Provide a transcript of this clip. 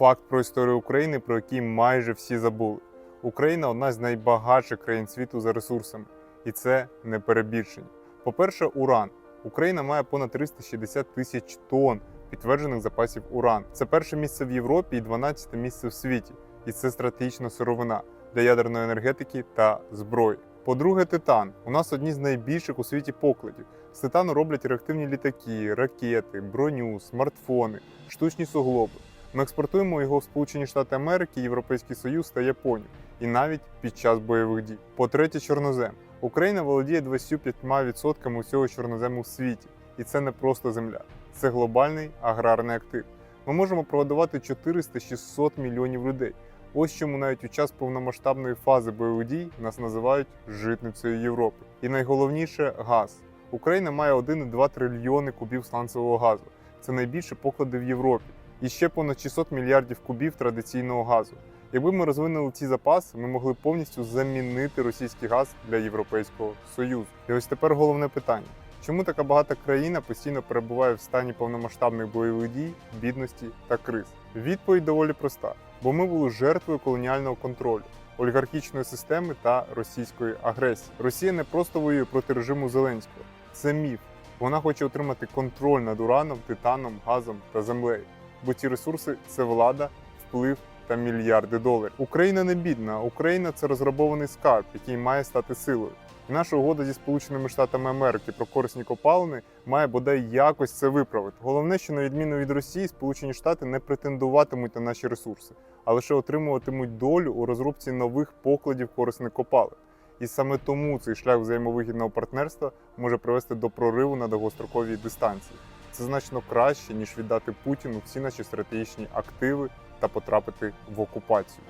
Факт про історію України, про який майже всі забули. Україна одна з найбагатших країн світу за ресурсами, і це не перебільшення. По-перше, уран. Україна має понад 360 тисяч тонн підтверджених запасів урану. Це перше місце в Європі і 12 місце в світі. І це стратегічна сировина для ядерної енергетики та зброї. По-друге, титан. У нас одні з найбільших у світі покладів. З титану роблять реактивні літаки, ракети, броню, смартфони, штучні суглоби. Ми експортуємо його в Сполучені Штати Америки, Європейський Союз та Японію, і навіть під час бойових дій. По-третє, чорнозем. Україна володіє 25% усього чорнозему в світі, і це не просто земля, це глобальний аграрний актив. Ми можемо прогодувати 400-600 мільйонів людей. Ось чому навіть у час повномасштабної фази бойових дій нас називають житницею Європи. І найголовніше газ. Україна має 1,2 трильйони кубів сланцевого газу. Це найбільше поклади в Європі. І ще понад 600 мільярдів кубів традиційного газу. Якби ми розвинули ці запаси, ми могли повністю замінити російський газ для Європейського Союзу. І ось тепер головне питання: чому така багата країна постійно перебуває в стані повномасштабних бойових дій, бідності та криз? Відповідь доволі проста: бо ми були жертвою колоніального контролю. Олігархічної системи та російської агресії. Росія не просто воює проти режиму Зеленського, це міф. Вона хоче отримати контроль над ураном, титаном, газом та землею. Бо ці ресурси це влада, вплив та мільярди доларів. Україна не бідна. Україна це розграбований скарб, який має стати силою. І наша угода зі Сполученими Штатами Америки про корисні копалини має бодай якось це виправити. Головне, що на відміну від Росії, Сполучені Штати не претендуватимуть на наші ресурси, а лише отримуватимуть долю у розробці нових покладів корисних копалин. І саме тому цей шлях взаємовигідного партнерства може привести до прориву на довгостроковій дистанції. Це значно краще ніж віддати Путіну всі наші стратегічні активи та потрапити в окупацію.